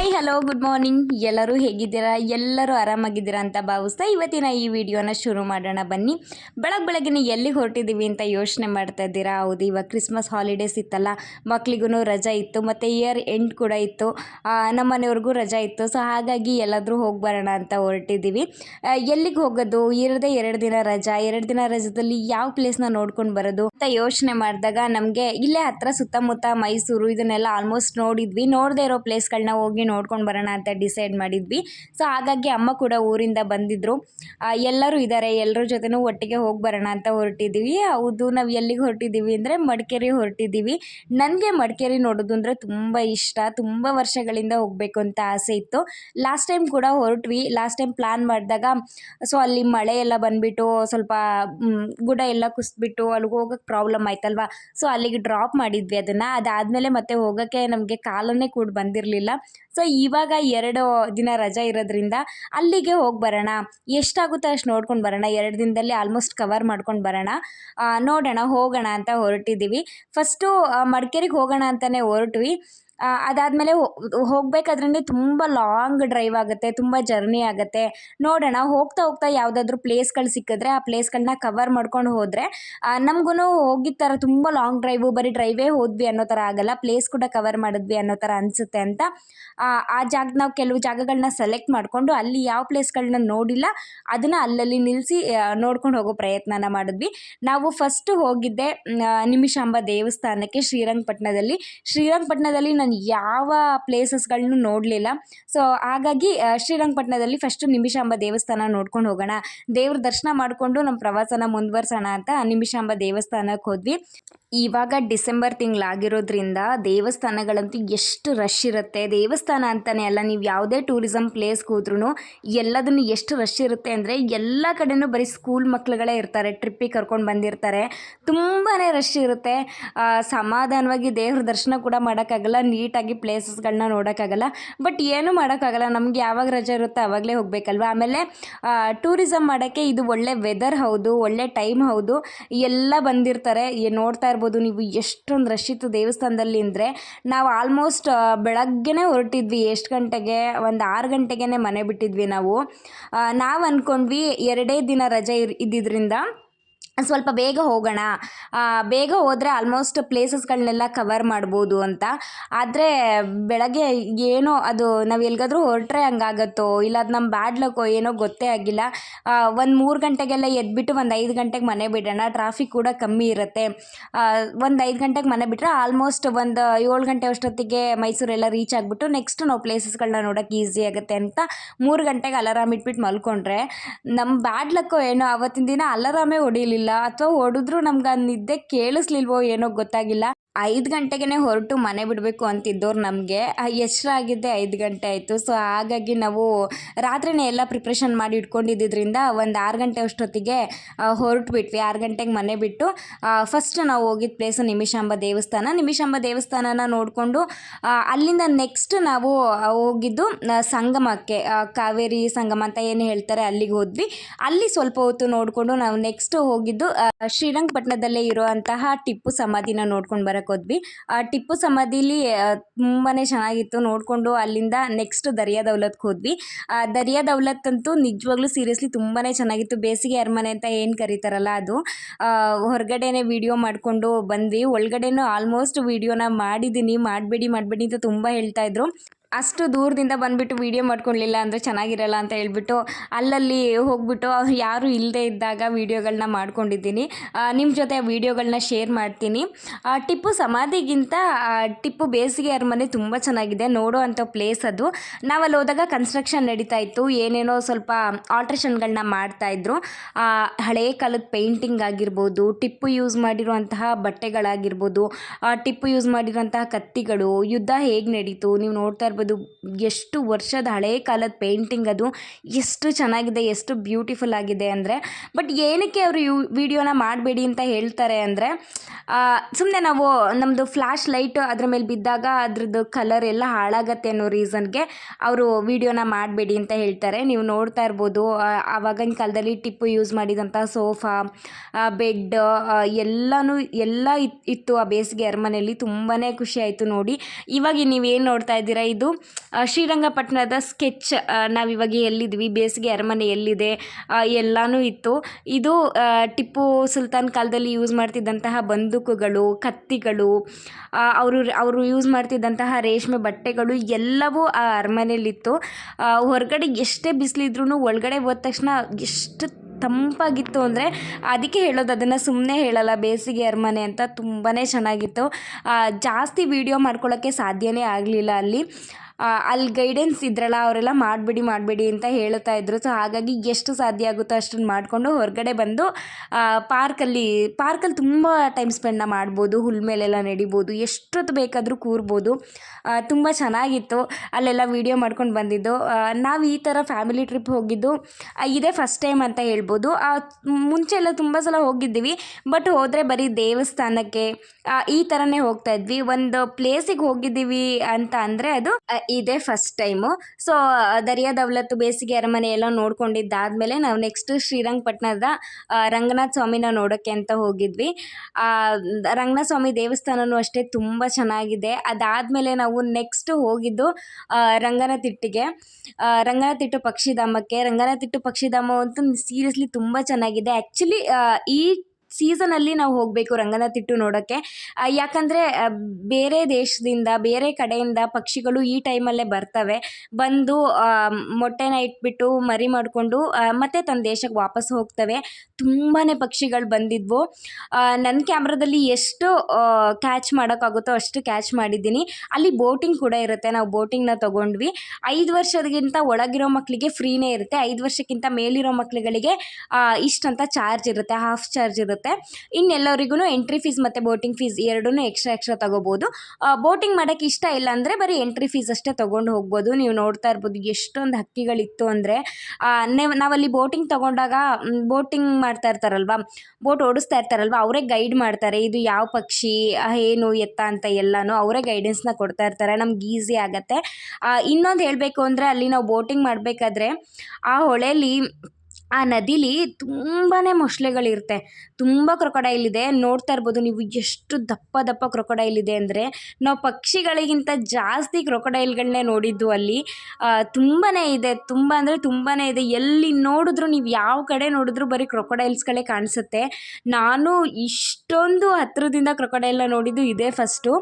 Hi hello good morning ಎಲ್ಲರೂ ಹೇಗಿದ್ದೀರಾ? ಎಲ್ಲರೂ ಆರಾಮಾಗಿದ್ದೀರಾ ಅಂತ ಭಾವಿಸ್ತಾ ಇವತ್ತಿನ ಈ ವಿಡಿಯೋನ ಶುರು ಮಾಡೋಣ ಬನ್ನಿ. ಬೆಳಗ್ಗೆ ಬೆಳಗ್ಗೆ ಎಲ್ಲಿ ಹೊರಟಿದ್ದೀವಿ ಅಂತ ಯೋಚನೆ ಮಾಡ್ತಾ ಇದ್ದೀರಾ? ಹೌದು, ಇವಾಗ ಕ್ರಿಸ್ಮಸ್ ಹಾಲಿಡೇಸ್ ಇತ್ತಲ್ಲ. ಮಕ್ಳಿಗೂ ರಜಾ ಇತ್ತು, ಮತ್ತು ಇಯರ್ ಎಂಡ್ ಕೂಡ ಇತ್ತು. ನಮ್ಮ ಮನೆಯವ್ರಿಗೂ ರಜಾ ಇತ್ತು ಸೊ ಹಾಗಾಗಿ ಎಲ್ಲಾದರೂ ಹೋಗಿ ಬರೋಣ ಅಂತ ಹೊರಟಿದ್ದೀವಿ. ಎಲ್ಲಿಗೆ ಹೋಗೋದು? ಇರದೇ ಎರಡು ದಿನ ರಜಾ, ಎರಡು ದಿನ ರಜದಲ್ಲಿ ಯಾವ ಪ್ಲೇಸ್ನ ನೋಡ್ಕೊಂಡು ಬರೋದು ಅಂತ ಯೋಚನೆ ಮಾಡಿದಾಗ ನಮಗೆ ಇಲ್ಲೇ ಹತ್ರ ಸುತ್ತಮುತ್ತ ಮೈಸೂರು ಇದನ್ನೆಲ್ಲ ಆಲ್ಮೋಸ್ಟ್ ನೋಡಿದ್ವಿ. ನೋಡದೇ ಇರೋ ಪ್ಲೇಸ್ಗಳನ್ನ ಹೋಗಿ ನೋಡ್ಕೊಂಡು ಬರೋಣ ಅಂತ ಡಿಸೈಡ್ ಮಾಡಿದ್ವಿ. ಸೊ ಹಾಗಾಗಿ ಅಮ್ಮ ಕೂಡ ಊರಿಂದ ಬಂದಿದ್ರು. ಎಲ್ಲರೂ ಇದ್ದಾರೆ ಎಲ್ಲರ ಜೊತೆನೂ ಒಟ್ಟಿಗೆ ಹೋಗಿ ಬರೋಣ ಅಂತ ಹೊರಟಿದ್ದೀವಿ ಹೌದು, ನಾವು ಎಲ್ಲಿಗೆ ಹೊರಟಿದ್ದೀವಿ ಅಂದರೆ ಮಡಿಕೇರಿ ಹೊರಟಿದ್ದೀವಿ ನನಗೆ ಮಡಿಕೇರಿ ನೋಡೋದು ಅಂದರೆ ತುಂಬ ಇಷ್ಟ. ತುಂಬ ವರ್ಷಗಳಿಂದ ಹೋಗಬೇಕು ಅಂತ ಆಸೆ ಇತ್ತು. ಲಾಸ್ಟ್ ಟೈಮ್ ಕೂಡ ಹೊರಟ್ವಿ. ಲಾಸ್ಟ್ ಟೈಮ್ ಪ್ಲ್ಯಾನ್ ಮಾಡಿದಾಗ ಸೊ ಅಲ್ಲಿ ಮಳೆ ಎಲ್ಲ ಬಂದುಬಿಟ್ಟು, ಸ್ವಲ್ಪ ಗುಡ ಎಲ್ಲ ಕುಸಿದ್ಬಿಟ್ಟು, ಅಲ್ಲಿಗೆ ಹೋಗೋಕ್ಕೆ ಪ್ರಾಬ್ಲಮ್ ಆಯ್ತಲ್ವಾ? ಸೊ ಅಲ್ಲಿಗೆ ಡ್ರಾಪ್ ಮಾಡಿದ್ವಿ ಅದನ್ನು. ಅದಾದಮೇಲೆ ಮತ್ತೆ ಹೋಗೋಕ್ಕೆ ನಮಗೆ ಕಾಲನ್ನೇ ಕೂಡ ಬಂದಿರಲಿಲ್ಲ. ಇವಾಗ ಎರಡು ದಿನ ರಜಾ ಇರೋದ್ರಿಂದ ಅಲ್ಲಿಗೆ ಹೋಗಿ ಬರೋಣ. ಎಷ್ಟಾಗುತ್ತೋ ಅಷ್ಟು ನೋಡ್ಕೊಂಡು ಬರೋಣ. ಎರಡು ದಿನದಲ್ಲಿ ಆಲ್ಮೋಸ್ಟ್ ಕವರ್ ಮಾಡ್ಕೊಂಡು ಬರೋಣ. ನೋಡೋಣ, ಹೋಗೋಣ ಅಂತ ಹೊರಟಿದ್ದೀವಿ ಫಸ್ಟು ಮಡಿಕೇರಿಗೆ ಹೋಗೋಣ ಅಂತಲೇ ಹೊರಟ್ವಿ. ಅದಾದಮೇಲೆ ಹೋಗಬೇಕಾದ್ರೆ ತುಂಬ ಲಾಂಗ್ ಡ್ರೈವ್ ಆಗುತ್ತೆ ತುಂಬ ಜರ್ನಿ ಆಗುತ್ತೆ. ನೋಡೋಣ ಹೋಗ್ತಾ ಹೋಗ್ತಾ ಯಾವುದಾದ್ರೂ ಪ್ಲೇಸ್ಗಳು ಸಿಕ್ಕಿದ್ರೆ ಆ ಪ್ಲೇಸ್ಗಳನ್ನ ಕವರ್ ಮಾಡ್ಕೊಂಡು ಹೋದರೆ ನಮಗೂ ಹೋಗಿದ್ದ ಥರ ತುಂಬ ಲಾಂಗ್ ಡ್ರೈವು ಬರೀ ಡ್ರೈವೇ ಹೋದ್ವಿ ಅನ್ನೋ ಥರ ಆಗಲ್ಲ ಪ್ಲೇಸ್ ಕೂಡ ಕವರ್ ಮಾಡಿದ್ವಿ ಅನ್ನೋ ಥರ ಅನಿಸುತ್ತೆ ಅಂತ. ಆ, ಜಾಗ ನಾವು ಕೆಲವು ಜಾಗಗಳನ್ನ ಸೆಲೆಕ್ಟ್ ಮಾಡಿಕೊಂಡು ಅಲ್ಲಿ ಯಾವ ಪ್ಲೇಸ್ಗಳನ್ನ ನೋಡಿಲ್ಲ ಅದನ್ನು ಅಲ್ಲಲ್ಲಿ ನಿಲ್ಲಿಸಿ ನೋಡ್ಕೊಂಡು ಹೋಗೋ ಪ್ರಯತ್ನನ ಮಾಡಿದ್ವಿ. ನಾವು ಫಸ್ಟು ಹೋಗಿದ್ದೆ ನಿಮಿಷಾಂಬ ದೇವಸ್ಥಾನಕ್ಕೆ ಶ್ರೀರಂಗಪಟ್ಟಣದಲ್ಲಿ ಶ್ರೀರಂಗಪಟ್ಟಣದಲ್ಲಿ ನಾನು ಯಾವ ಪ್ಲೇಸಸ್ಗಳನ್ನು ನೋಡಲಿಲ್ಲ. ಸೊ ಹಾಗಾಗಿ ಶ್ರೀರಂಗಪಟ್ಟಣದಲ್ಲಿ ಫಸ್ಟು ನಿಮಿಷಾಂಬ ದೇವಸ್ಥಾನ ನೋಡ್ಕೊಂಡು ಹೋಗೋಣ. ದೇವ್ರ ದರ್ಶನ ಮಾಡಿಕೊಂಡು ನಮ್ಮ ಪ್ರವಾಸನ ಮುಂದುವರ್ಸೋಣ ಅಂತ ನಿಮಿಷಾಂಬ ದೇವಸ್ಥಾನಕ್ಕೆ ಹೋದ್ವಿ. ಇವಾಗ ಡಿಸೆಂಬರ್ ತಿಂಗಳಾಗಿರೋದ್ರಿಂದ ದೇವಸ್ಥಾನಗಳಂತೂ ಎಷ್ಟು ರಶ್ ಇರುತ್ತೆ. ದೇವಸ್ಥಾನ ಅಂತಲೇ ಅಲ್ಲ, ನೀವು ಯಾವುದೇ ಟೂರಿಸಮ್ ಪ್ಲೇಸ್ಗೆ ಹೋದ್ರೂ ಎಲ್ಲದನ್ನು ಎಷ್ಟು ರಶ್ ಇರುತ್ತೆ ಅಂದರೆ ಎಲ್ಲ ಕಡೆನೂ ಬರೀ ಸ್ಕೂಲ್ ಮಕ್ಕಳುಗಳೇ ಇರ್ತಾರೆ ಟ್ರಿಪ್ಪಿಗೆ ಕರ್ಕೊಂಡು ಬಂದಿರ್ತಾರೆ. ತುಂಬಾ ರಶ್ ಇರುತ್ತೆ. ಸಮಾಧಾನವಾಗಿ ದೇವ್ರ ದರ್ಶನ ಕೂಡ ಮಾಡೋಕ್ಕಾಗಲ್ಲ. ನೀಟಾಗಿ ಪ್ಲೇಸಸ್ಗಳನ್ನ ನೋಡೋಕ್ಕಾಗಲ್ಲ. ಬಟ್ ಏನೂ ಮಾಡೋಕ್ಕಾಗಲ್ಲ. ನಮ್ಗೆ ಯಾವಾಗ ರಜೆ ಇರುತ್ತೆ ಆವಾಗಲೇ ಹೋಗಬೇಕಲ್ವ? ಆಮೇಲೆ ಟೂರಿಸಮ್ ಮಾಡೋಕ್ಕೆ ಇದು ಒಳ್ಳೆ ವೆದರ್ ಹೌದು, ಒಳ್ಳೆ ಟೈಮ್ ಹೌದು. ಎಲ್ಲ ಬಂದಿರ್ತಾರೆ. ನೋಡ್ತಾ ಇರ್ಬೋದು ನೀವು ಎಷ್ಟೊಂದು ರಶ್ ಇತ್ತು ದೇವಸ್ಥಾನದಲ್ಲಿ ಅಂದರೆ. ನಾವು ಆಲ್ಮೋಸ್ಟ್ ಬೆಳಗ್ಗೆನೇ ಹೊರಟಿದ್ವಿ. ಎಷ್ಟು ಗಂಟೆಗೆ? ಒಂದು ಆರು ಗಂಟೆಗೆ ಮನೆ ಬಿಟ್ಟಿದ್ವಿ ನಾವು. ನಾವು ಅಂದ್ಕೊಂಡ್ವಿ ಎರಡೇ ದಿನ ರಜೆ ಇರ್ ಇದ್ದಿದ್ದರಿಂದ ಸ್ವಲ್ಪ ಬೇಗ ಹೋಗೋಣ. ಬೇಗ ಹೋದರೆ ಆಲ್ಮೋಸ್ಟ್ ಪ್ಲೇಸಸ್ಗಳನ್ನೆಲ್ಲ ಕವರ್ ಮಾಡ್ಬೋದು ಅಂತ. ಆದರೆ ಬೆಳಗ್ಗೆ ಏನೋ ಅದು ನಾವು ಎಲ್ಲಿಗಾದ್ರೂ ಹೊರಟ್ರೆ ಹಂಗಾಗತ್ತೋ, ಇಲ್ಲ ಅದು ನಮ್ಮ ಬ್ಯಾಡ್ ಲಕ್ಕೋ ಏನೋ ಗೊತ್ತೇ ಆಗಿಲ್ಲ. ಒಂದು ಮೂರು ಗಂಟೆಗೆಲ್ಲ ಎದ್ಬಿಟ್ಟು ಒಂದು ಐದು ಗಂಟೆಗೆ ಮನೆ ಬಿಡೋಣ. ಟ್ರಾಫಿಕ್ ಕೂಡ ಕಮ್ಮಿ ಇರುತ್ತೆ. ಒಂದು ಐದು ಗಂಟೆಗೆ ಮನೆ ಬಿಟ್ಟರೆ ಆಲ್ಮೋಸ್ಟ್ ಒಂದು ಏಳು ಗಂಟೆ ಅಷ್ಟೊತ್ತಿಗೆ ಮೈಸೂರೆಲ್ಲ ರೀಚ್ ಆಗಿಬಿಟ್ಟು ನೆಕ್ಸ್ಟ್ ನಾವು ಪ್ಲೇಸಸ್ಗಳನ್ನ ನೋಡೋಕ್ಕೆ ಈಸಿ ಆಗುತ್ತೆ ಅಂತ ಮೂರು ಗಂಟೆಗೆ ಅಲಾರಾಮ್ ಇಟ್ಬಿಟ್ಟು ಮಲ್ಕೊಂಡ್ರೆ. ನಮ್ಮ ಬ್ಯಾಡ್ ಲಕ್ಕೋ ಏನೋ, ಅವತ್ತಿನ ದಿನ ಅಲಾರಾಮೇ ಹೊಡಿಲಿಲ್ಲ. ಅಥವಾ ಹೊಡೆದ್ರು ನಮ್ಗೆ ಆ ನಿದ್ದೆ ಕೇಳಿಸ್ಲಿಲ್ವೋ ಏನೋ ಗೊತ್ತಾಗಿಲ್ಲ. ಐದು ಗಂಟೆಗೆ ಹೊರಟು ಮನೆ ಬಿಡಬೇಕು ಅಂತಿದ್ದವ್ರು ನಮಗೆ. ಎಷ್ಟಾಗಿದ್ದೆ ಐದು ಗಂಟೆ ಆಯಿತು. ಸೊ ಹಾಗಾಗಿ ನಾವು ರಾತ್ರಿನೇ ಎಲ್ಲ ಪ್ರಿಪ್ರೇಷನ್ ಮಾಡಿ ಇಟ್ಕೊಂಡಿದ್ದರಿಂದ ಒಂದು ಆರು ಗಂಟೆ ಅಷ್ಟೊತ್ತಿಗೆ ಹೊರಟುಬಿಟ್ವಿ ಆರು ಗಂಟೆಗೆ ಮನೆ ಬಿಟ್ಟು ಫಸ್ಟ್ ನಾವು ಹೋಗಿದ್ದ ಪ್ಲೇಸು ನಿಮಿಷಾಂಬ ದೇವಸ್ಥಾನ. ನಿಮಿಷಾಂಬ ದೇವಸ್ಥಾನನ ನೋಡಿಕೊಂಡು ಅಲ್ಲಿಂದ ನೆಕ್ಸ್ಟ್ ನಾವು ಹೋಗಿದ್ದು ಸಂಗಮಕ್ಕೆ ಕಾವೇರಿ ಸಂಗಮ ಅಂತ ಏನು ಹೇಳ್ತಾರೆ ಅಲ್ಲಿಗೆ ಹೋದ್ವಿ. ಅಲ್ಲಿ ಸ್ವಲ್ಪ ಹೊತ್ತು ನೋಡಿಕೊಂಡು ನಾವು ನೆಕ್ಸ್ಟ್ ಹೋಗಿದ್ದು ಶ್ರೀರಂಗಪಟ್ಟಣದಲ್ಲೇ ಇರುವಂತಹ ಟಿಪ್ಪು ಸಮಾಧಿನ ನೋಡ್ಕೊಂಡು ಬರಕ್ಕೆ ಹೋದ್ವಿ. ಟಿಪ್ಪು ಸಮಾಧಿಲಿ ತುಂಬಾ ಚೆನ್ನಾಗಿತ್ತು. ನೋಡಿಕೊಂಡು ಅಲ್ಲಿಂದ ನೆಕ್ಸ್ಟ್ ದರಿಯಾ ದೌಲತ್ಗೆ ಹೋದ್ವಿ. ದರಿಯಾ ದೌಲತ್ ಅಂತೂ ನಿಜವಾಗ್ಲೂ ಸೀರಿಯಸ್ಲಿ ತುಂಬಾ ಚೆನ್ನಾಗಿತ್ತು. ಬೇಸಿಗೆ ಅರಮನೆ ಅಂತ ಏನು ಕರೀತಾರಲ್ಲ ಅದು. ಹೊರಗಡೆನೆ ವಿಡಿಯೋ ಮಾಡಿಕೊಂಡು ಬಂದ್ವಿ. ಒಳಗಡೆನೂ ಆಲ್ಮೋಸ್ಟ್ ವಿಡಿಯೋನ ಮಾಡಿದ್ದೀನಿ ಮಾಡಬೇಡಿ ಮಾಡಬೇಡಿ ಅಂತ ತುಂಬ ಹೇಳ್ತಾ ಇದ್ರು. ಅಷ್ಟು ದೂರದಿಂದ ಬಂದುಬಿಟ್ಟು ವೀಡಿಯೋ ಮಾಡ್ಕೊಳ್ಳಿಲ್ಲ ಅಂದರೆ ಚೆನ್ನಾಗಿರಲ್ಲ ಅಂತ ಹೇಳ್ಬಿಟ್ಟು ಅಲ್ಲಲ್ಲಿ ಹೋಗ್ಬಿಟ್ಟು ಯಾರು ಇಲ್ಲದೆ ಇದ್ದಾಗ ವೀಡಿಯೋಗಳನ್ನ ಮಾಡ್ಕೊಂಡಿದ್ದೀನಿ. ನಿಮ್ಮ ಜೊತೆ ವೀಡಿಯೋಗಳನ್ನ ಶೇರ್ ಮಾಡ್ತೀನಿ. ಟಿಪ್ಪು ಸಮಾಧಿಗಿಂತ ಟಿಪ್ಪು ಬೇಸಿಗೆ ಅರಮನೆ ತುಂಬ ಚೆನ್ನಾಗಿದೆ. ನೋಡೋ ಅಂಥ ಪ್ಲೇಸ್ ಅದು. ನಾವು ಅಲ್ಲಿ ಹೋದಾಗ ಕನ್ಸ್ಟ್ರಕ್ಷನ್ ನಡೀತಾ ಇತ್ತು. ಏನೇನೋ ಸ್ವಲ್ಪ ಆಲ್ಟ್ರೇಷನ್ಗಳನ್ನ ಮಾಡ್ತಾಯಿದ್ರು ಹಳೆಯ ಕಾಲದ ಪೇಂಟಿಂಗ್ ಆಗಿರ್ಬೋದು, ಟಿಪ್ಪು ಯೂಸ್ ಮಾಡಿರುವಂತಹ ಬಟ್ಟೆಗಳಾಗಿರ್ಬೋದು ಟಿಪ್ಪು ಯೂಸ್ ಮಾಡಿರುವಂತಹ ಕತ್ತಿಗಳು, ಯುದ್ಧ ಹೇಗೆ ನಡೀತು? ನೀವು ನೋಡ್ತಾ ಎಷ್ಟು ವರ್ಷದ ಹಳೇ ಕಾಲದ ಪೇಂಟಿಂಗ್ ಅದು, ಎಷ್ಟು ಚೆನ್ನಾಗಿದೆ, ಎಷ್ಟು ಬ್ಯೂಟಿಫುಲ್ ಆಗಿದೆ ಅಂದರೆ ಬಟ್ ಏನಕ್ಕೆ ಅವರು ಯು, ವಿಡಿಯೋನ ಮಾಡಬೇಡಿ ಅಂತ ಹೇಳ್ತಾರೆ ಅಂದರೆ ಸುಮ್ಮನೆ ನಾವು ನಮ್ಮದು ಫ್ಲ್ಯಾಶ್ ಲೈಟ್ ಅದ್ರ ಮೇಲೆ ಬಿದ್ದಾಗ ಅದ್ರದ್ದು ಕಲರ್ ಎಲ್ಲ ಹಾಳಾಗತ್ತೆ ಅನ್ನೋ ರೀಸನ್ಗೆ ಅವರು ವಿಡಿಯೋನ ಮಾಡಬೇಡಿ ಅಂತ ಹೇಳ್ತಾರೆ. ನೀವು ನೋಡ್ತಾ ಇರ್ಬೋದು ಆವಾಗಿನ ಕಾಲದಲ್ಲಿ ಟಿಪ್ಪು ಯೂಸ್ ಮಾಡಿದಂಥ ಸೋಫಾ ಬೆಡ್ ಎಲ್ಲನೂ, ಎಲ್ಲ ಇತ್- ಇತ್ತು ಆ ಬೇಸಿಗೆ ಅರಮನೆಯಲ್ಲಿ ತುಂಬಾ ಖುಷಿ ಆಯಿತು ನೋಡಿ. ಇವಾಗ ನೀವೇನು ನೋಡ್ತಾ ಇದ್ದೀರಾ? ಇದು ಶ್ರೀರಂಗಪಟ್ಟಣದ ಸ್ಕೆಚ್ ನಾವಿವಾಗ ಎಲ್ಲಿದ್ವಿ, ಬೇಸಿಗೆ ಅರಮನೆ ಎಲ್ಲಿದೆ ಎಲ್ಲನೂ ಇತ್ತು. ಇದು ಟಿಪ್ಪು ಸುಲ್ತಾನ್ ಕಾಲದಲ್ಲಿ ಯೂಸ್ ಮಾಡ್ತಿದ್ದಂತಹ ಬಂದೂಕುಗಳು, ಕತ್ತಿಗಳು ಅವರು ಅವರು ಯೂಸ್ ಮಾಡ್ತಿದ್ದಂತಹ ರೇಷ್ಮೆ ಬಟ್ಟೆಗಳು ಎಲ್ಲವೂ ಆ ಅರಮನೆಯಲ್ಲಿತ್ತು. ಹೊರಗಡೆ ಎಷ್ಟೇ ಬಿಸಿಲಿದ್ರೂ ಒಳಗಡೆ ಹೋದ ತಕ್ಷಣ ಎಷ್ಟು ತಂಪಾಗಿತ್ತು ಅಂದರೆ ಅದಕ್ಕೆ ಹೇಳೋದು, ಅದನ್ನು ಸುಮ್ಮನೆ ಹೇಳಲ್ಲ, ಬೇಸಿಗೆ ಅರಮನೆ ಅಂತ ತುಂಬಾ ಚೆನ್ನಾಗಿತ್ತು. ಜಾಸ್ತಿ ವೀಡಿಯೋ ಮಾಡ್ಕೊಳ್ಳೋಕ್ಕೆ ಸಾಧ್ಯವೇ ಆಗಲಿಲ್ಲ ಅಲ್ಲಿ. ಅಲ್ಲಿ ಗೈಡೆನ್ಸ್ ಇದ್ರಲ್ಲ, ಅವರೆಲ್ಲ ಮಾಡಬೇಡಿ ಮಾಡಬೇಡಿ ಅಂತ ಹೇಳ್ತಾ ಇದ್ರು. ಸೊ ಹಾಗಾಗಿ ಎಷ್ಟು ಸಾಧ್ಯ ಆಗುತ್ತೋ ಅಷ್ಟನ್ನು ಮಾಡಿಕೊಂಡು ಹೊರಗಡೆ ಬಂದು ಪಾರ್ಕಲ್ಲಿ ಪಾರ್ಕಲ್ಲಿ ತುಂಬ ಟೈಮ್ ಸ್ಪೆಂಡ್ನ ಮಾಡ್ಬೋದು. ಹುಲ್ ಮೇಲೆಲ್ಲ ನಡಿಬೋದು. ಎಷ್ಟೊತ್ತು ಬೇಕಾದರೂ ಕೂರ್ಬೋದು. ತುಂಬ ಚೆನ್ನಾಗಿತ್ತು. ಅಲ್ಲೆಲ್ಲ ವೀಡಿಯೋ ಮಾಡ್ಕೊಂಡು ಬಂದಿದ್ದು. ನಾವು ಈ ಥರ ಫ್ಯಾಮಿಲಿ ಟ್ರಿಪ್ ಹೋಗಿದ್ದು ಇದೇ ಫಸ್ಟ್ ಟೈಮ್ ಅಂತ ಹೇಳ್ಬೋದು. ಮುಂಚೆ ಎಲ್ಲ ತುಂಬ ಸಲ ಹೋಗಿದ್ದೀವಿ. ಬಟ್ ಹೋದರೆ ಬರೀ ದೇವಸ್ಥಾನಕ್ಕೆ ಈ ಥರನೇ ಹೋಗ್ತಾ ಇದ್ವಿ. ಒಂದು ಪ್ಲೇಸಿಗೆ ಹೋಗಿದ್ದೀವಿ ಅಂತ ಅಂದರೆ ಅದು ಇದೇ first time so Daria Daulat ಬೇಸಿಗೆ ಅರಮನೆ ಎಲ್ಲ ನೋಡ್ಕೊಂಡಿದ್ದಾದಮೇಲೆ ನಾವು ನೆಕ್ಸ್ಟ್ ಶ್ರೀರಂಗಪಟ್ಟಣದ ರಂಗನಾಥ ಸ್ವಾಮಿನ ನೋಡೋಕ್ಕೆ ಅಂತ ಹೋಗಿದ್ವಿ. ರಂಗನಾಥ ಸ್ವಾಮಿ ದೇವಸ್ಥಾನವೂ ಅಷ್ಟೇ ತುಂಬ ಚೆನ್ನಾಗಿದೆ. ಅದಾದಮೇಲೆ ನಾವು ನೆಕ್ಸ್ಟ್ ಹೋಗಿದ್ದು ರಂಗನತಿಟ್ಟಿಗೆ ರಂಗನತಿಟ್ಟು ಪಕ್ಷಿಧಾಮಕ್ಕೆ. ರಂಗನತಿಟ್ಟು ಪಕ್ಷಿಧಾಮ ಅಂತೂ ಸೀರಿಯಸ್ಲಿ ತುಂಬ ಚೆನ್ನಾಗಿದೆ. ಆ್ಯಕ್ಚುಲಿ ಈ ಸೀಸನಲ್ಲಿ ನಾವು ಹೋಗಬೇಕು ರಂಗನತಿಟ್ಟು ನೋಡೋಕ್ಕೆ ಯಾಕಂದರೆ ಬೇರೆ ದೇಶದಿಂದ, ಬೇರೆ ಕಡೆಯಿಂದ ಪಕ್ಷಿಗಳು ಈ ಟೈಮಲ್ಲೇ ಬರ್ತವೆ. ಬಂದು ಮೊಟ್ಟೆನ ಇಟ್ಬಿಟ್ಟು ಮರಿ ಮಾಡಿಕೊಂಡು ಮತ್ತೆ ತನ್ನ ದೇಶಕ್ಕೆ ವಾಪಸ್ ಹೋಗ್ತವೆ. ತುಂಬಾ ಪಕ್ಷಿಗಳು ಬಂದಿದ್ವು. ನನ್ನ ಕ್ಯಾಮ್ರಾದಲ್ಲಿ ಎಷ್ಟು ಕ್ಯಾಚ್ ಮಾಡೋಕ್ಕಾಗುತ್ತೋ ಅಷ್ಟು ಕ್ಯಾಚ್ ಮಾಡಿದ್ದೀನಿ. ಅಲ್ಲಿ ಬೋಟಿಂಗ್ ಕೂಡ ಇರುತ್ತೆ. ನಾವು ಬೋಟಿಂಗ್ನ ತೊಗೊಂಡ್ವಿ. ಐದು ವರ್ಷದಗಿಂತ ಒಳಗಿರೋ ಮಕ್ಕಳಿಗೆ ಫ್ರೀನೇ ಇರುತ್ತೆ. ಐದು ವರ್ಷಕ್ಕಿಂತ ಮೇಲಿರೋ ಮಕ್ಕಳುಗಳಿಗೆ ಇಷ್ಟಂತ ಚಾರ್ಜ್ ಇರುತ್ತೆ ಹಾಫ್ ಚಾರ್ಜ್ ಇರುತ್ತೆ. ಇನ್ನೆಲ್ಲರಿಗೂ ಎಂಟ್ರಿ ಫೀಸ್ ಮತ್ತು ಬೋಟಿಂಗ್ ಫೀಸ್ ಎರಡೂ ಎಕ್ಸ್ಟ್ರಾ ಎಕ್ಸ್ಟ್ರಾ ತಗೋಬೋದು. ಬೋಟಿಂಗ್ ಮಾಡೋಕ್ಕೆ ಇಷ್ಟ ಇಲ್ಲ ಅಂದರೆ ಬರೀ ಎಂಟ್ರಿ ಫೀಸ್ ಅಷ್ಟೇ ತೊಗೊಂಡು ಹೋಗ್ಬೋದು. ನೀವು ನೋಡ್ತಾ ಇರ್ಬೋದು ಎಷ್ಟೊಂದು ಹಕ್ಕಿಗಳಿತ್ತು ಅಂದರೆ ನೀವು ನಾವಲ್ಲಿ ಬೋಟಿಂಗ್ ತೊಗೊಂಡಾಗ ಬೋಟಿಂಗ್ ಮಾಡ್ತಾ ಇರ್ತಾರಲ್ವ ಬೋಟ್ ಓಡಿಸ್ತಾ ಇರ್ತಾರಲ್ವ, ಅವರೇ ಗೈಡ್ ಮಾಡ್ತಾರೆ, ಇದು ಯಾವ ಪಕ್ಷಿ ಏನು ಎತ್ತ ಅಂತ ಎಲ್ಲನೂ ಅವರೇ ಗೈಡೆನ್ಸ್ನ ಕೊಡ್ತಾ ಇರ್ತಾರೆ, ನಮ್ಗೆ ಈಸಿ ಆಗುತ್ತೆ. ಇನ್ನೊಂದು ಹೇಳಬೇಕು ಅಂದರೆ ಅಲ್ಲಿ ನಾವು ಬೋಟಿಂಗ್ ಮಾಡಬೇಕಾದ್ರೆ, ಆ ಹೊಳೇಲಿ ಆ ನದಿಲಿ ತುಂಬಾ ಮೊಸಳೆಗಳಿರುತ್ತೆ. ತುಂಬ ಕ್ರೊಕೊಡೈಲ್ ಇದೆ. ನೋಡ್ತಾ ಇರ್ಬೋದು ನೀವು ಎಷ್ಟು ದಪ್ಪ ದಪ್ಪ ಕ್ರೊಕೊಡೈಲ್ ಇದೆ ಅಂದರೆ ನಾವು ಪಕ್ಷಿಗಳಿಗಿಂತ ಜಾಸ್ತಿ ಕ್ರೊಕೊಡೈಲ್ಗಳನ್ನೇ ನೋಡಿದ್ದು ಅಲ್ಲಿ. ತುಂಬಾ ಇದೆ. ತುಂಬ ಅಂದರೆ ತುಂಬಾ ಇದೆ. ಎಲ್ಲಿ ನೋಡಿದ್ರು ನೀವು ಯಾವ ಕಡೆ ನೋಡಿದ್ರು ಬರೀ ಕ್ರೊಕೊಡೈಲ್ಸ್ಗಳೇ ಕಾಣಿಸುತ್ತೆ. ನಾನು ಇಷ್ಟೊಂದು ಹತ್ತಿರದಿಂದ ಕ್ರೊಕೊಡೈಲ್ನ ನೋಡಿದ್ದು ಇದೇ ಫಸ್ಟು.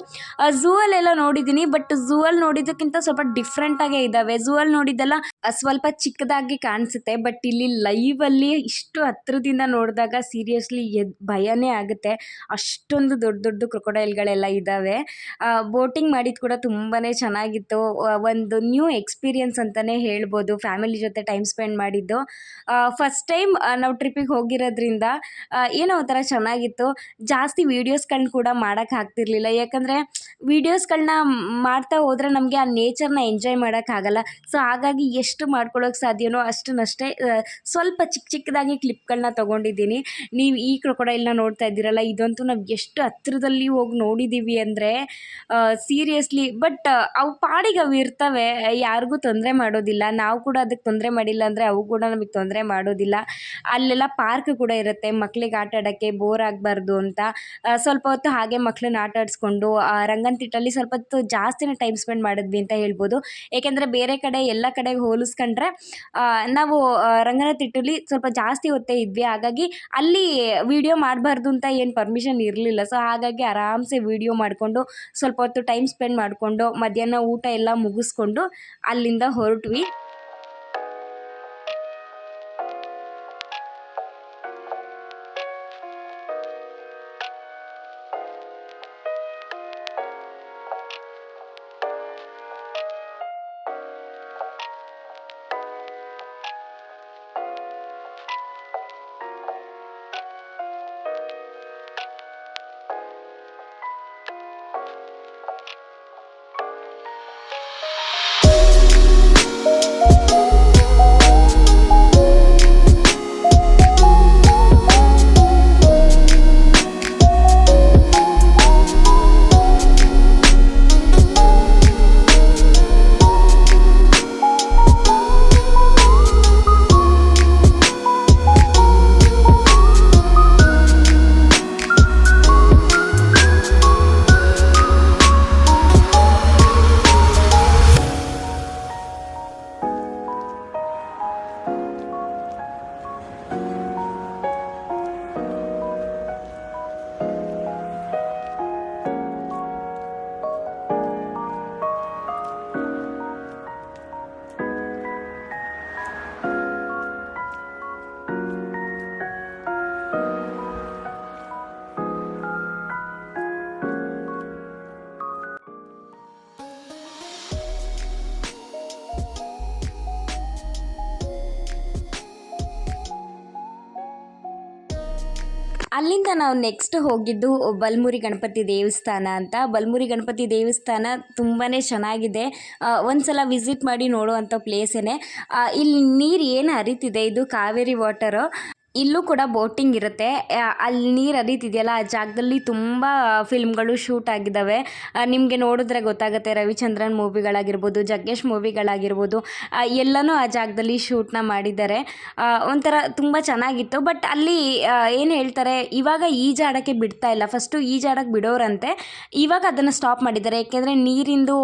ಝೂ ಎಲ್ಲ ನೋಡಿದ್ದೀನಿ, ಬಟ್ ಝೂ ಅಲ್ಲಿ ನೋಡಿದ್ದಕ್ಕಿಂತ ಸ್ವಲ್ಪ ಡಿಫ್ರೆಂಟಾಗೇ ಇದ್ದಾವೆ. ಝೂ ಅಲ್ಲಿ ನೋಡಿದ್ದೆಲ್ಲ ಸ್ವಲ್ಪ ಚಿಕ್ಕದಾಗಿ ಕಾಣಿಸುತ್ತೆ, ಬಟ್ ಇಲ್ಲಿ ಲೈವಲ್ಲಿ ಇಷ್ಟು ಹತ್ರದಿಂದ ನೋಡಿದಾಗ ಸೀರಿಯಸ್ಲಿ ಎದ್ ಭಯನೇ ಆಗುತ್ತೆ. ಅಷ್ಟೊಂದು ದೊಡ್ಡ ದೊಡ್ಡ ಕ್ರೊಕೊಡೈಲ್ಗಳೆಲ್ಲ ಇದ್ದಾವೆ ಬೋಟಿಂಗ್ ಮಾಡಿದ್ದು ಕೂಡ ತುಂಬಾ ಚೆನ್ನಾಗಿತ್ತು. ಒಂದು ನ್ಯೂ ಎಕ್ಸ್ಪೀರಿಯನ್ಸ್ ಅಂತಲೇ ಹೇಳ್ಬೋದು ಫ್ಯಾಮಿಲಿ ಜೊತೆ ಟೈಮ್ ಸ್ಪೆಂಡ್ ಮಾಡಿದ್ದು. ಫಸ್ಟ್ ಟೈಮ್ ನಾವು ಟ್ರಿಪ್ಪಿಗೆ ಹೋಗಿರೋದ್ರಿಂದ ಏನೋ ಒಂಥರ ಚೆನ್ನಾಗಿತ್ತು. ಜಾಸ್ತಿ ವೀಡಿಯೋಸ್ಗಳನ್ನ ಕೂಡ ಮಾಡೋಕ್ಕೆ ಆಗ್ತಿರ್ಲಿಲ್ಲ. ಯಾಕಂದರೆ ವೀಡಿಯೋಸ್ಗಳನ್ನ ಮಾಡ್ತಾ ಹೋದರೆ ನಮಗೆ ಆ ನೇಚರ್ನ ಎಂಜಾಯ್ ಮಾಡೋಕ್ಕಾಗಲ್ಲ ಸೊ ಹಾಗಾಗಿ ಎಷ್ಟು ಮಾಡ್ಕೊಳ್ಳೋಕೆ ಸಾಧ್ಯನೋ ಅಷ್ಟನ್ನಷ್ಟೇ ಆ, ಸ್ವಲ್ಪ ಚಿಕ್ಕ ಚಿಕ್ಕದಾಗಿ ಕ್ಲಿಪ್ಗಳನ್ನ ತೊಗೊಂಡಿದ್ದೀನಿ. ನೀವು ಈ ಕ್ರೊಕೊಡೈಲ್ನ ನೋಡ್ತಾ ಇದ್ದೀರಲ್ಲ ಇದಂತೂ ನಾವು ಎಷ್ಟು ಹತ್ತಿರದಲ್ಲಿ ಹೋಗಿ ನೋಡಿದ್ದೀವಿ ಅಂದರೆ ಸೀರಿಯಸ್ಲಿ ಬಟ್ ಅವು ಪಾಡಿಗೆ ಅವು ಇರ್ತವೆ ಯಾರಿಗೂ ತೊಂದರೆ ಮಾಡೋದಿಲ್ಲ. ನಾವು ಕೂಡ ಅದಕ್ಕೆ ತೊಂದರೆ ಮಾಡಿಲ್ಲ ಅಂದರೆ ಅವು ಕೂಡ ನಮಗೆ ತೊಂದರೆ ಮಾಡೋದಿಲ್ಲ. ಅಲ್ಲೆಲ್ಲ ಪಾರ್ಕ್ ಕೂಡ ಇರುತ್ತೆ ಮಕ್ಳಿಗೆ ಆಟ ಆಡೋಕ್ಕೆ ಬೋರ್ ಆಗಬಾರ್ದು ಅಂತ. ಸ್ವಲ್ಪ ಹೊತ್ತು ಹಾಗೆ ಮಕ್ಕಳನ್ನ ಆಟ ಆಡಿಸ್ಕೊಂಡು ರಂಗನತಿಟ್ಟಲ್ಲಿ ಸ್ವಲ್ಪ ಹೊತ್ತು ಜಾಸ್ತಿನೇ ಟೈಮ್ ಸ್ಪೆಂಡ್ ಮಾಡಿದ್ವಿ ಅಂತ ಹೇಳ್ಬೋದು. ಏಕೆಂದರೆ ಬೇರೆ ಕಡೆ ಎಲ್ಲ ಕಡೆಗೆ ಹೋಲಿಸ್ಕೊಂಡ್ರೆ ನಾವು ಆ, ರಂಗನತಿಟ್ಟಲ್ಲಿ ಸ್ವಲ್ಪ ಜಾಸ್ತಿ ಹೊತ್ತೇ ಇದ್ವಿ. ಹಾಗಾಗಿ ಅಲ್ಲಿ ವೀಡಿಯೋ ಮಾಡಬಾರ್ದು ಅಂತ ಏನು ಪರ್ಮಿಷನ್ ಇರಲಿಲ್ಲ. ಸೊ ಹಾಗಾಗಿ ಆರಾಮ್ಸೆ ವೀಡಿಯೋ ಮಾಡಿಕೊಂಡು, ಸ್ವಲ್ಪ ಹೊತ್ತು ಟೈಮ್ ಸ್ಪೆಂಡ್ ಮಾಡಿಕೊಂಡು, ಮಧ್ಯಾಹ್ನ ಊಟ ಎಲ್ಲ ಮುಗಿಸ್ಕೊಂಡು ಅಲ್ಲಿಂದ ಹೊರಟ್ವಿ. ಅಲ್ಲಿಂದ ನಾವು ನೆಕ್ಸ್ಟ್ ಹೋಗಿದ್ದು ಬಲ್ಮುರಿ ಗಣಪತಿ ದೇವಸ್ಥಾನ ಅಂತ. ಬಲ್ಮುರಿ ಗಣಪತಿ ದೇವಸ್ಥಾನ ತುಂಬಾ ಚೆನ್ನಾಗಿದೆ. ಒಂದ್ಸಲ ವಿಸಿಟ್ ಮಾಡಿ ನೋಡುವಂಥ ಪ್ಲೇಸೇನೆ ಇಲ್ಲಿ ನೀರು ಏನು ಹರಿತಿದೆ? ಇದು ಕಾವೇರಿ ವಾಟರು ಇಲ್ಲೂ ಕೂಡ ಬೋಟಿಂಗ್ ಇರುತ್ತೆ. ಅಲ್ಲಿ ನೀರು ಹರಿತಿದೆಯಲ್ಲ, ಆ ಜಾಗದಲ್ಲಿ ತುಂಬ ಫಿಲ್ಮ್ಗಳು ಶೂಟ್ ಆಗಿದ್ದಾವೆ ನಿಮಗೆ ನೋಡಿದ್ರೆ ಗೊತ್ತಾಗುತ್ತೆ, ರವಿಚಂದ್ರನ್ ಮೂವಿಗಳಾಗಿರ್ಬೋದು, ಜಗ್ಗೇಶ್ ಮೂವಿಗಳಾಗಿರ್ಬೋದು ಎಲ್ಲನೂ ಆ ಜಾಗದಲ್ಲಿ ಶೂಟ್ನ ಮಾಡಿದ್ದಾರೆ. ಒಂಥರ ತುಂಬ ಚೆನ್ನಾಗಿತ್ತು. ಬಟ್ ಅಲ್ಲಿ ಏನು ಹೇಳ್ತಾರೆ, ಇವಾಗ ಈಜಾಡೋಕ್ಕೆ ಬಿಡ್ತಾ ಇಲ್ಲ. ಫಸ್ಟು ಈಜಾಡೋಕ್ಕೆ ಬಿಡೋರಂತೆ. ಇವಾಗ ಅದನ್ನು ಸ್ಟಾಪ್ ಮಾಡಿದ್ದಾರೆ. ಏಕೆಂದರೆ ನೀರಿಂದು,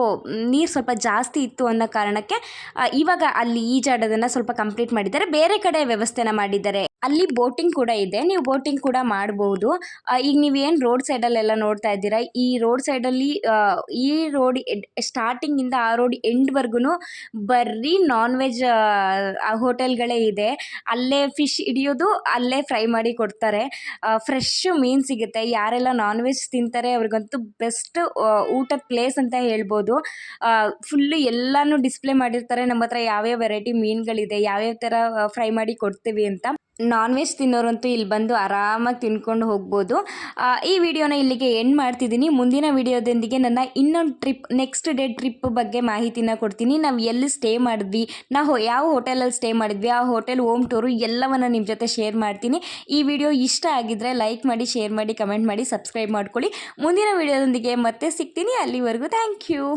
ನೀರು ಸ್ವಲ್ಪ ಜಾಸ್ತಿ ಇತ್ತು ಅನ್ನೋ ಕಾರಣಕ್ಕೆ ಇವಾಗ ಅಲ್ಲಿ ಈಜಾಡೋದನ್ನು ಸ್ವಲ್ಪ ಕಂಪ್ಲೀಟ್ ಮಾಡಿದ್ದಾರೆ. ಬೇರೆ ಕಡೆ ವ್ಯವಸ್ಥೆನ ಮಾಡಿದ್ದಾರೆ. ಅಲ್ಲಿ ಬೋಟಿಂಗ್ ಕೂಡ ಇದೆ, ನೀವು ಬೋಟಿಂಗ್ ಕೂಡ ಮಾಡ್ಬೋದು. ಈಗ ನೀವು ಏನು ರೋಡ್ ಸೈಡಲ್ಲೆಲ್ಲ ನೋಡ್ತಾ ಇದ್ದೀರಾ? ಈ ರೋಡ್ ಸೈಡಲ್ಲಿ ಈ ರೋಡ್ ಸ್ಟಾರ್ಟಿಂಗಿಂದ ಆ ರೋಡ್ ಎಂಡ್ವರೆಗೂ ಬರೀ ನಾನ್ ವೆಜ್ ಹೋಟೆಲ್ಗಳೇ ಇದೆ. ಅಲ್ಲೇ ಫಿಶ್ ಹಿಡಿಯೋದು, ಅಲ್ಲೇ ಫ್ರೈ ಮಾಡಿ ಕೊಡ್ತಾರೆ. ಫ್ರೆಶ್ ಮೀನು ಸಿಗುತ್ತೆ. ಯಾರೆಲ್ಲ ನಾನ್ ವೆಜ್ ತಿಂತಾರೆ, ಅವ್ರಿಗಂತೂ ಬೆಸ್ಟ್ ಊಟದ ಪ್ಲೇಸ್ ಅಂತ ಹೇಳ್ಬೋದು. ಫುಲ್ಲು ಎಲ್ಲನೂ ಡಿಸ್ಪ್ಲೇ ಮಾಡಿರ್ತಾರೆ. ನಮ್ಮ ಹತ್ರ ಯಾವ್ಯಾವ ವೆರೈಟಿ ಮೀನುಗಳಿದೆ, ಯಾವ್ಯಾವ ಥರ ಫ್ರೈ ಮಾಡಿ ಕೊಡ್ತೀವಿ ಅಂತ. ನಾನ್ ವೆಜ್ ತಿನ್ನೋರಂತೂ ಇಲ್ಲಿ ಬಂದು ಆರಾಮಾಗಿ ತಿನ್ಕೊಂಡು ಹೋಗ್ಬೋದು. ಈ ವಿಡಿಯೋನ ಇಲ್ಲಿಗೆ ಎಂಡ್ ಮಾಡ್ತಿದ್ದೀನಿ. ಮುಂದಿನ ವಿಡಿಯೋದೊಂದಿಗೆ ನನ್ನ ಇನ್ನೊಂದು ಟ್ರಿಪ್ ನೆಕ್ಸ್ಟ್ ಡೇ ಟ್ರಿಪ್ ಬಗ್ಗೆ ಮಾಹಿತಿನ ಕೊಡ್ತೀನಿ. ನಾವು ಎಲ್ಲಿ ಸ್ಟೇ ಮಾಡಿದ್ವಿ ನಾವು ಯಾವ ಹೋಟೆಲಲ್ಲಿ ಸ್ಟೇ ಮಾಡಿದ್ವಿ, ಆ ಹೋಟೆಲ್ ಹೋಮ್ ಟೂರು ಎಲ್ಲವನ್ನು ನಿಮ್ಮ ಜೊತೆ ಶೇರ್ ಮಾಡ್ತೀನಿ. ಈ ವಿಡಿಯೋ ಇಷ್ಟ ಆಗಿದ್ರೆ ಲೈಕ್ ಮಾಡಿ ಶೇರ್ ಮಾಡಿ ಕಮೆಂಟ್ ಮಾಡಿ ಸಬ್ಸ್ಕ್ರೈಬ್ ಮಾಡ್ಕೊಳ್ಳಿ. ಮುಂದಿನ ವಿಡಿಯೋದೊಂದಿಗೆ ಮತ್ತೆ ಸಿಗ್ತೀನಿ. ಅಲ್ಲಿವರೆಗೂ ಥ್ಯಾಂಕ್ ಯು